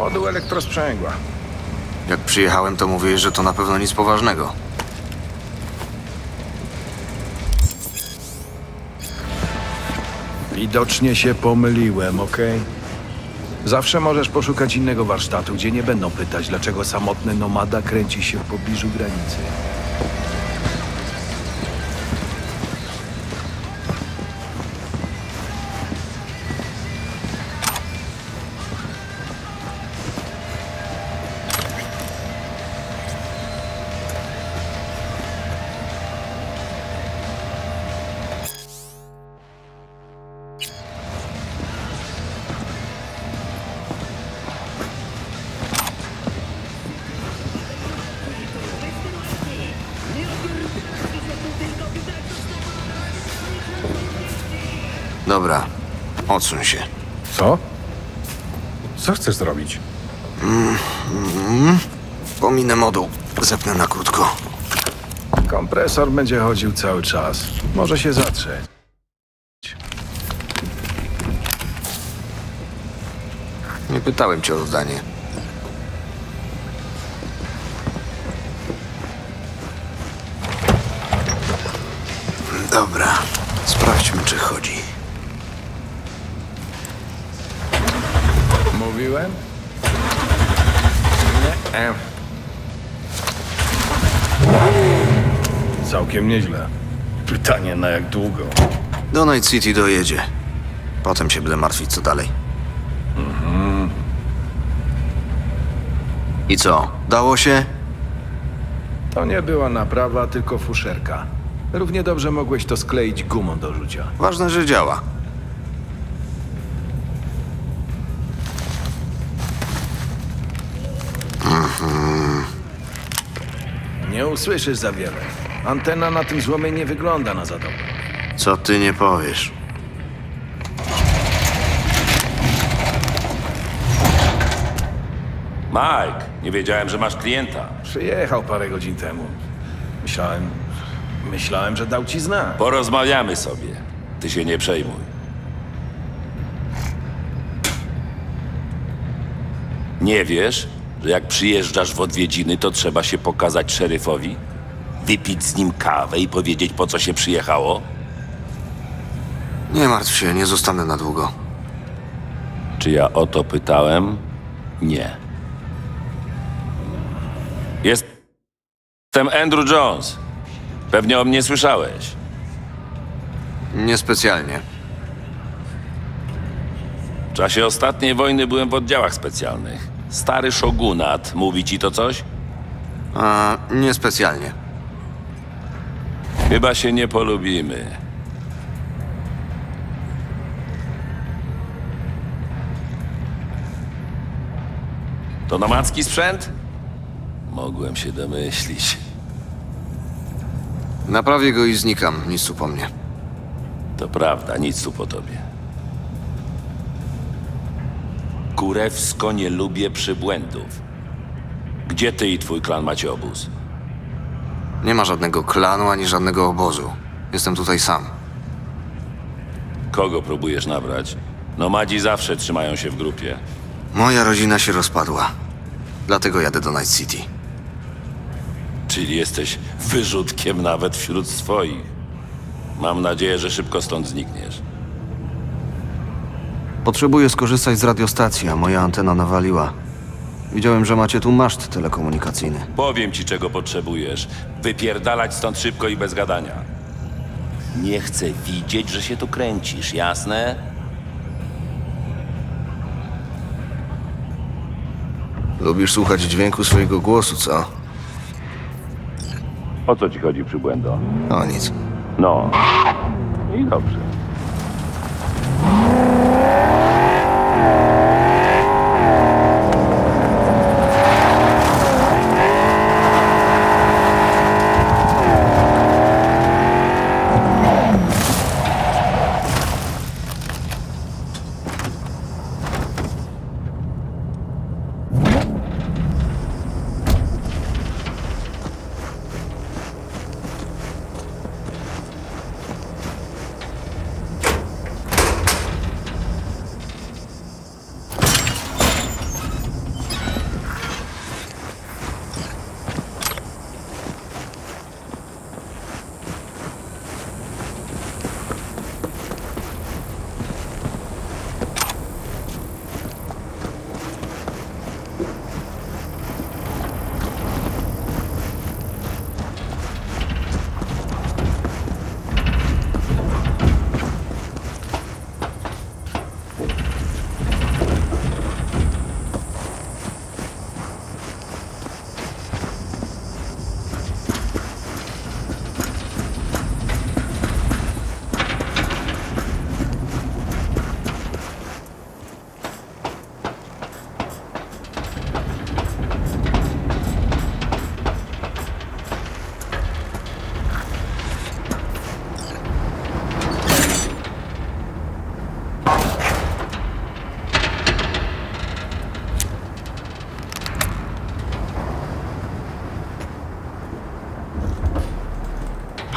Moduł elektrosprzęgła. Jak przyjechałem, to mówiłeś, że to na pewno nic poważnego. Widocznie się pomyliłem, okej? Zawsze możesz poszukać innego warsztatu, gdzie nie będą pytać, dlaczego samotny nomada kręci się w pobliżu granicy. Odsuń się. Co? Co chcesz zrobić? Pominę moduł. Zepnę na krótko. Kompresor będzie chodził cały czas. Może się zatrzeć. Nie pytałem cię o zdanie. Dobra, sprawdźmy, czy chodzi. Mówiłem? Nie. E. Całkiem nieźle. Pytanie na jak długo? Do Night City dojedzie. Potem się będę martwić, co dalej. I co? Dało się? To nie była naprawa, tylko fuszerka. Równie dobrze mogłeś to skleić gumą do rzucia. Ważne, że działa. Usłyszysz za wiele. Antena na tym złomie nie wygląda na za dobrą. Co ty nie powiesz? Mike, nie wiedziałem, że masz klienta. Przyjechał parę godzin temu. Myślałem... Myślałem, że dał ci znak. Porozmawiamy sobie. Ty się nie przejmuj. Nie wiesz, że jak przyjeżdżasz w odwiedziny, to trzeba się pokazać szeryfowi? Wypić z nim kawę i powiedzieć, po co się przyjechało? Nie martw się, nie zostanę na długo. Czy ja o to pytałem? Nie. Jestem Andrew Jones. Pewnie o mnie słyszałeś. Niespecjalnie. W czasie ostatniej wojny byłem w oddziałach specjalnych. Stary szogunat, mówi ci to coś? A, niespecjalnie. Chyba się nie polubimy. To nomadzki sprzęt? Mogłem się domyślić. Naprawię go i znikam, nic tu po mnie. To prawda, nic tu po tobie. Kurewsko nie lubię przybłędów. Gdzie ty i twój klan macie obóz? Nie ma żadnego klanu ani żadnego obozu. Jestem tutaj sam. Kogo próbujesz nabrać? Nomadzi zawsze trzymają się w grupie. Moja rodzina się rozpadła. Dlatego jadę do Night City. Czyli jesteś wyrzutkiem nawet wśród swoich. Mam nadzieję, że szybko stąd znikniesz. Potrzebuję skorzystać z radiostacji, a moja antena nawaliła. Widziałem, że macie tu maszt telekomunikacyjny. Powiem ci, czego potrzebujesz. Wypierdalać stąd szybko i bez gadania. Nie chcę widzieć, że się tu kręcisz, jasne? Lubisz słuchać dźwięku swojego głosu, co? O co ci chodzi, przybłędo? O nic. No. I dobrze.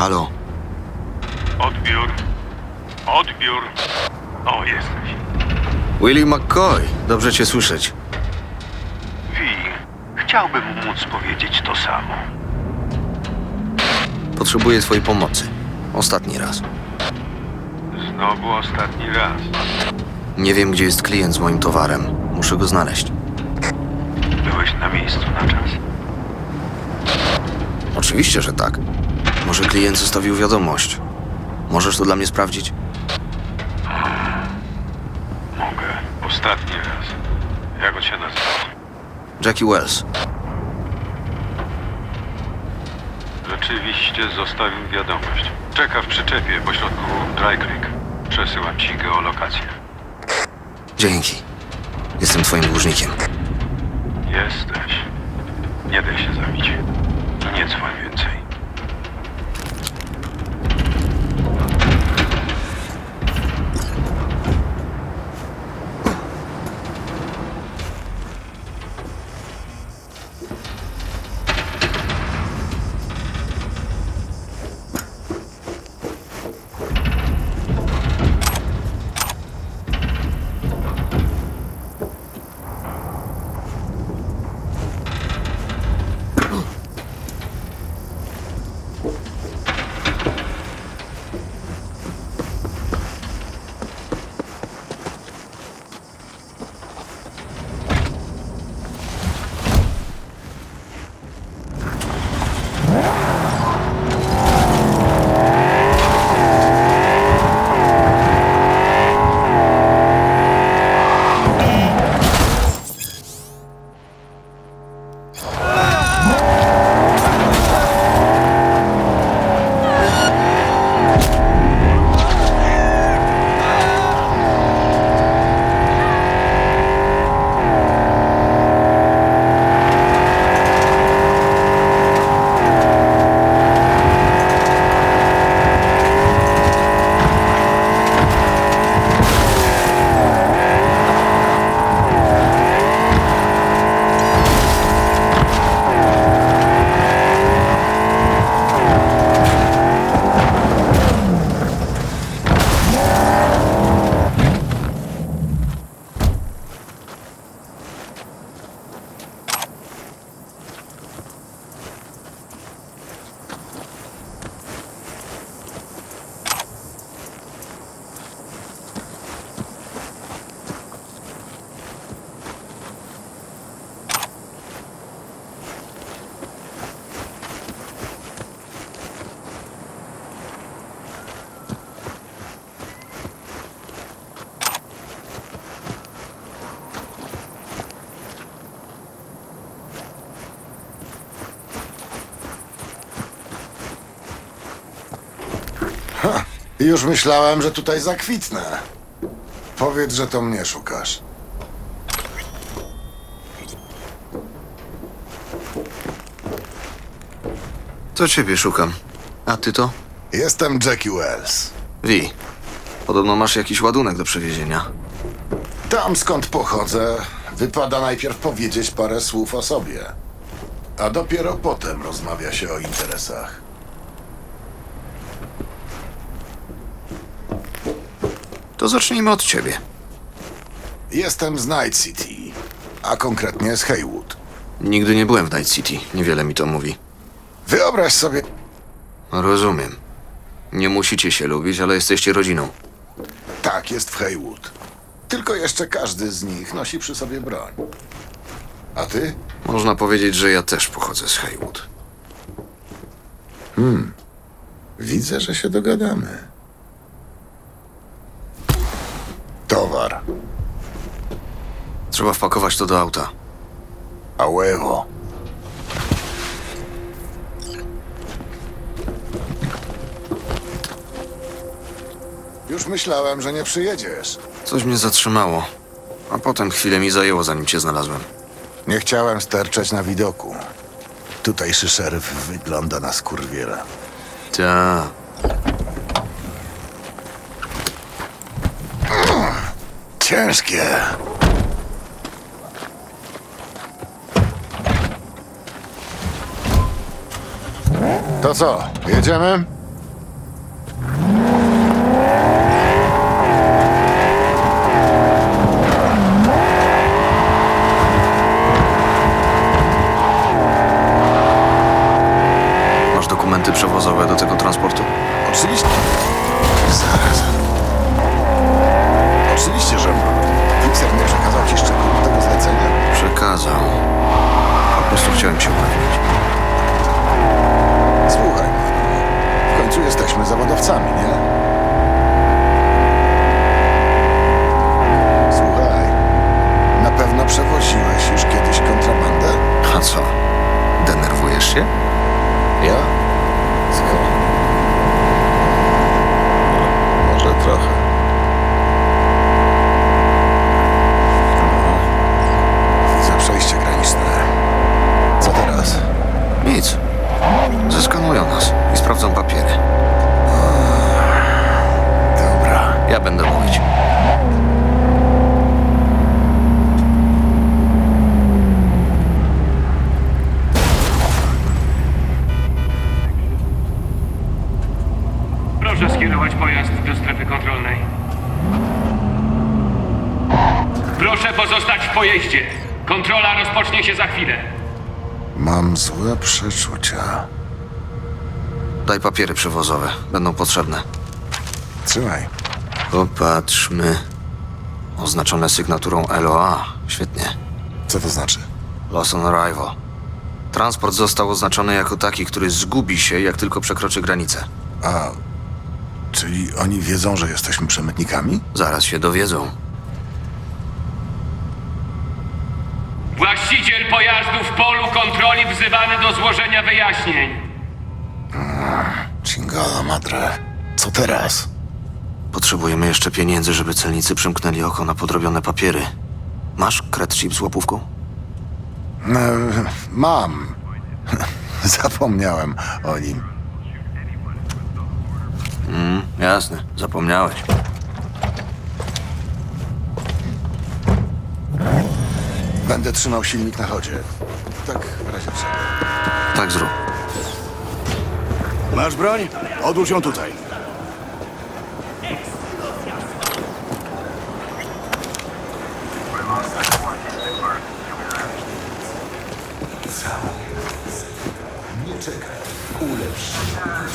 Halo, Odbiór. Odbiór. O, jesteś. Willie McCoy, dobrze cię słyszeć. Wi, chciałbym móc powiedzieć to samo. Potrzebuję twojej pomocy. Ostatni raz. Znowu ostatni raz. Nie wiem, gdzie jest klient z moim towarem. Muszę go znaleźć. Byłeś na miejscu na czas. Oczywiście, że tak. Może klient zostawił wiadomość. Możesz to dla mnie sprawdzić? Mogę. Ostatni raz. Jak on się nazywa? Jackie Wells. Rzeczywiście zostawił wiadomość. Czeka w przyczepie pośrodku Dry Creek. Przesyłam ci geolokację. Dzięki. Jestem twoim dłużnikiem. Jesteś. Nie daj się zabić. I nie dzwoń więcej. Już myślałem, że tutaj zakwitnę. Powiedz, że to mnie szukasz. To ciebie szukam. A ty to? Jestem Jackie Wells. Wi. Podobno masz jakiś ładunek do przewiezienia. Tam skąd pochodzę, wypada najpierw powiedzieć parę słów o sobie. A dopiero potem rozmawia się o interesach. To zacznijmy od ciebie. Jestem z Night City, a konkretnie z Haywood. Nigdy nie byłem w Night City. Niewiele mi to mówi. Wyobraź sobie, Rozumiem. Nie musicie się lubić, ale jesteście rodziną. tak jest w Haywood. Tylko jeszcze każdy z nich nosi przy sobie broń. A ty? Można powiedzieć, że ja też pochodzę z Haywood. Widzę, że się dogadamy. Trzeba wpakować to do auta. A huevo. Już myślałem, że nie przyjedziesz. Coś mnie zatrzymało. A potem chwilę mi zajęło, zanim cię znalazłem. Nie chciałem sterczeć na widoku. Tutejszy szeryf wygląda na skurwiela. Ta. Ciężkie. To co, jedziemy? Papiery przewozowe. Będą potrzebne. Trzymaj. Popatrzmy. Oznaczone sygnaturą LOA. Świetnie. Co to znaczy? Lost on arrival. Transport został oznaczony jako taki, który zgubi się, jak tylko przekroczy granicę. A, czyli oni wiedzą, że jesteśmy przemytnikami? Zaraz się dowiedzą. Właściciel pojazdu w polu kontroli wzywany do złożenia wyjaśnień. Chingala madre. Co teraz? Potrzebujemy jeszcze pieniędzy, żeby celnicy przymknęli oko na podrobione papiery. Masz kred chip z łapówką? E, mam. Zapomniałem o nim. Jasne, zapomniałeś. Będę trzymał silnik na chodzie. Tak w razie. Tak zrób. Masz broń? Odłóż ją tutaj.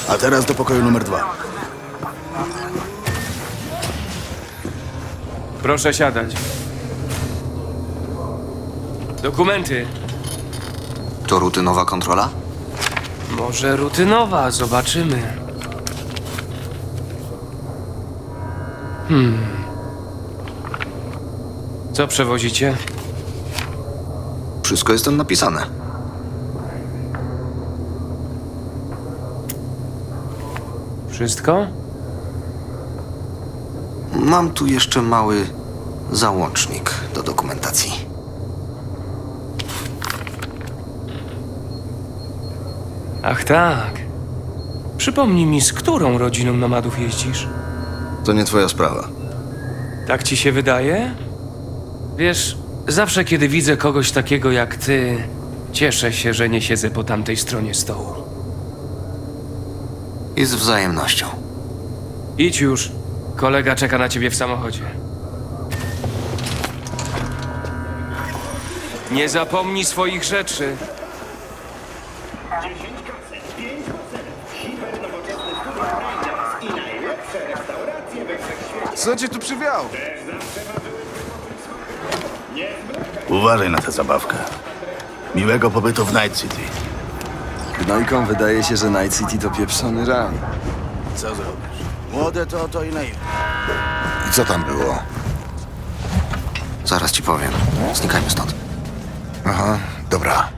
A teraz do pokoju numer dwa. Proszę siadać. Dokumenty. To rutynowa kontrola? Może rutynowa, zobaczymy. Hmm. Co przewozicie? Wszystko jest tam napisane. Wszystko? Mam tu jeszcze mały załącznik do dokumentacji. Ach tak. Przypomnij mi, z którą rodziną nomadów jeździsz? To nie twoja sprawa. Tak ci się wydaje? Wiesz, zawsze kiedy widzę kogoś takiego jak ty, cieszę się, że nie siedzę po tamtej stronie stołu. I z wzajemnością. Idź już. Kolega czeka na ciebie w samochodzie. Nie zapomnij swoich rzeczy. Co cię tu przywiało? Uważaj na tę zabawkę. Miłego pobytu w Night City. Gnojkom wydaje się, że Night City to pieprzony raj. Co zrobisz? Młode to, to i na ile. I co tam było? Zaraz ci powiem. Znikajmy stąd. Aha, dobra.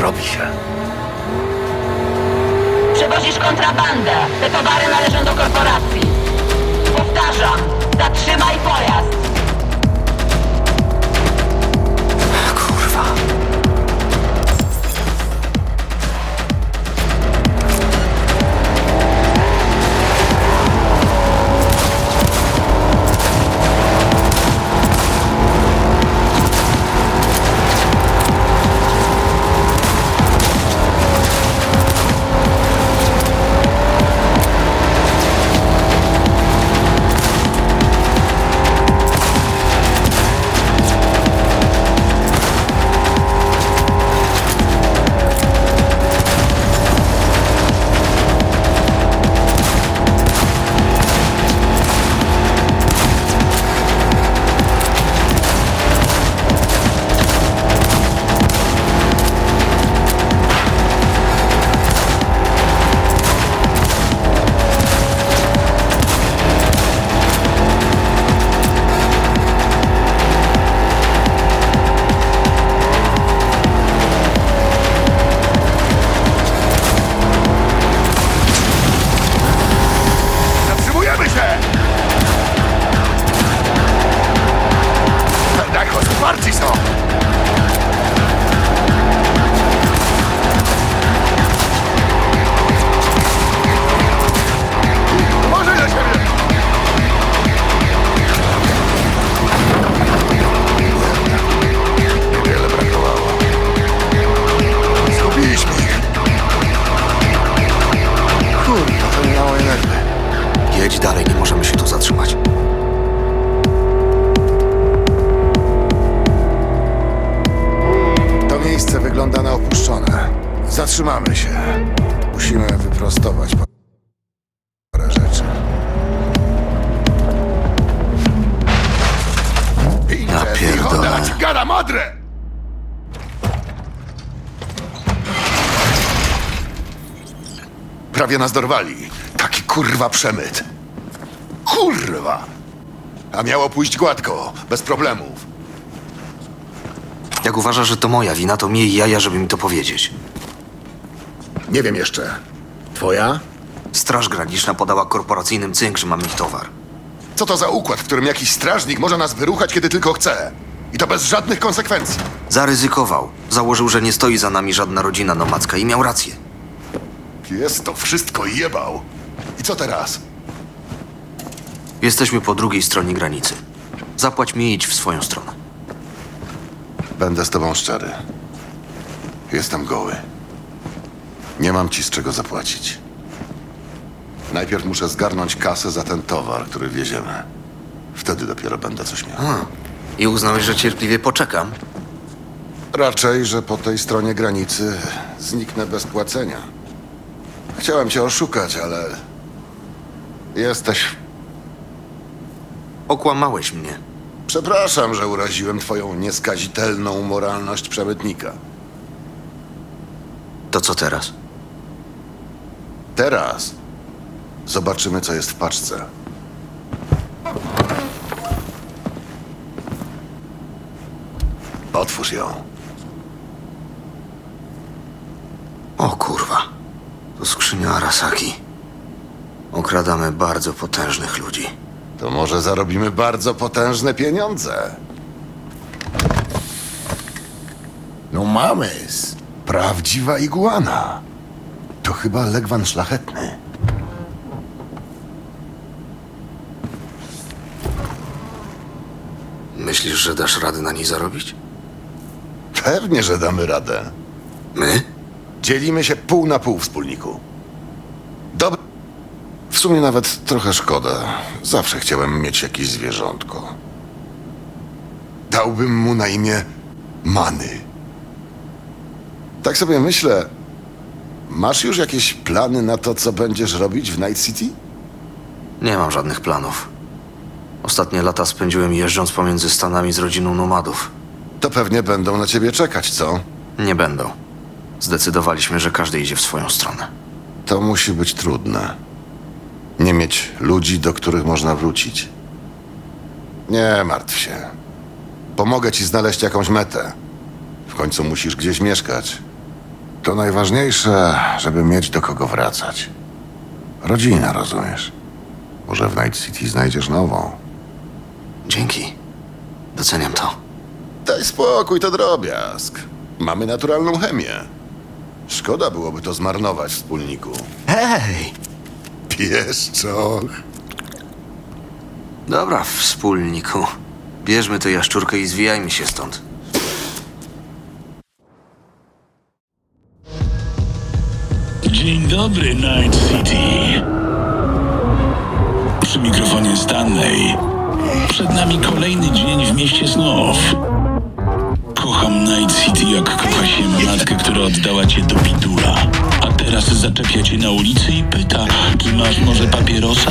Robi się. Przewozisz kontrabandę. Te towary należą do korporacji. Powtarzam, zatrzymaj pojazd. Nas dorwali. Taki kurwa przemyt. Kurwa! A miało pójść gładko, bez problemów. Jak uważasz, że to moja wina, to miej jaja, żeby mi to powiedzieć. Nie wiem jeszcze. Twoja? Straż Graniczna podała korporacyjnym cynk, że mam ich towar. Co to za układ, w którym jakiś strażnik może nas wyruchać, kiedy tylko chce? I to bez żadnych konsekwencji. Zaryzykował. Założył, że nie stoi za nami żadna rodzina nomadzka i miał rację. Jest to wszystko jebał. I co teraz? Jesteśmy po drugiej stronie granicy. Zapłać mi i idź w swoją stronę. Będę z tobą szczery. Jestem goły. Nie mam ci z czego zapłacić. Najpierw muszę zgarnąć kasę za ten towar, który wieziemy. Wtedy dopiero będę coś miał. A, I uznałeś, że cierpliwie poczekam? Raczej, że po tej stronie granicy zniknę bez płacenia. Chciałem cię oszukać, ale. Jesteś. Okłamałeś mnie. Przepraszam, że uraziłem twoją nieskazitelną moralność przemytnika. To co teraz? Teraz zobaczymy, co jest w paczce. Otwórz ją. O kurwa. To skrzynia Arasaki. Okradamy bardzo potężnych ludzi. To może zarobimy bardzo potężne pieniądze. No mamy. Prawdziwa iguana. To chyba legwan szlachetny. Myślisz, że dasz radę na niej zarobić? Pewnie, że damy radę. My? Dzielimy się pół na pół, wspólniku. Dob... W sumie nawet trochę szkoda. Zawsze chciałem mieć jakieś zwierzątko. Dałbym mu na imię Many. Tak sobie myślę. Masz już jakieś plany na to, co będziesz robić w Night City? Nie mam żadnych planów. Ostatnie lata spędziłem jeżdżąc pomiędzy Stanami z rodziną nomadów. To pewnie będą na ciebie czekać, co? Nie będą. Zdecydowaliśmy, że każdy idzie w swoją stronę. To musi być trudne. Nie mieć ludzi, do których można wrócić. Nie martw się. Pomogę ci znaleźć jakąś metę. W końcu musisz gdzieś mieszkać. To najważniejsze, żeby mieć do kogo wracać. Rodzina, rozumiesz? Może w Night City znajdziesz nową. Dzięki. Doceniam to. Daj spokój, to drobiazg. Mamy naturalną chemię. Szkoda byłoby to zmarnować, wspólniku. Hej! Pieszczoch. Dobra, wspólniku. Bierzmy tę jaszczurkę i zwijajmy się stąd. Dzień dobry, Night City. Przy mikrofonie Stanley. Przed nami kolejny dzień w mieście snów. Night City jak kocha się matkę, która oddała cię do bidula. A teraz zaczepia cię na ulicy i pyta, czy masz może papierosa?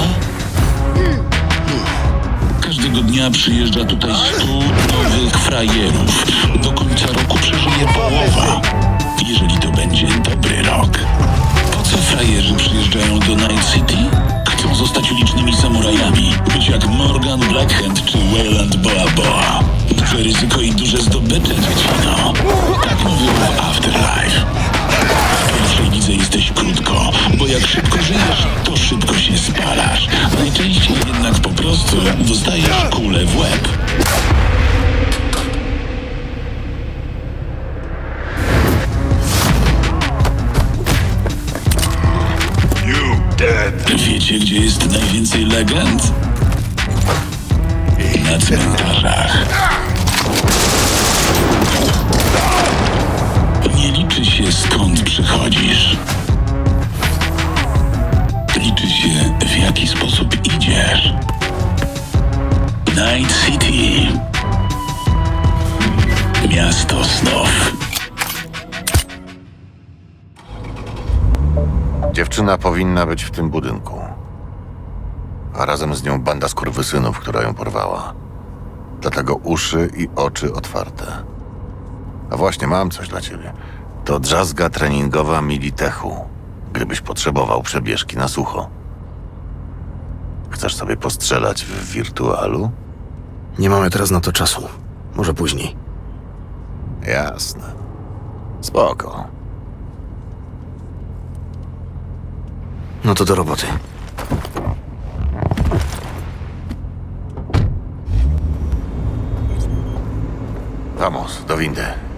Każdego dnia przyjeżdża tutaj stu nowych frajerów. Do końca roku przeżyje połowa. Jeżeli to będzie dobry rok. Po co frajerzy przyjeżdżają do Night City? Chcą zostać ulicznymi samurajami, być jak Morgan Blackhand czy Wayland Boa Boa. Duże ryzyko i duże zdobycze, dziecino. Powinna być w tym budynku. A razem z nią banda skurwysynów, która ją porwała. Dlatego uszy i oczy otwarte. A właśnie, mam coś dla ciebie. To drzazga treningowa Militechu. Gdybyś potrzebował przebieżki na sucho. Chcesz sobie postrzelać w wirtualu? Nie mamy teraz na to czasu. Może później. Jasne. Spoko. No to do roboty. Vamos, do windy.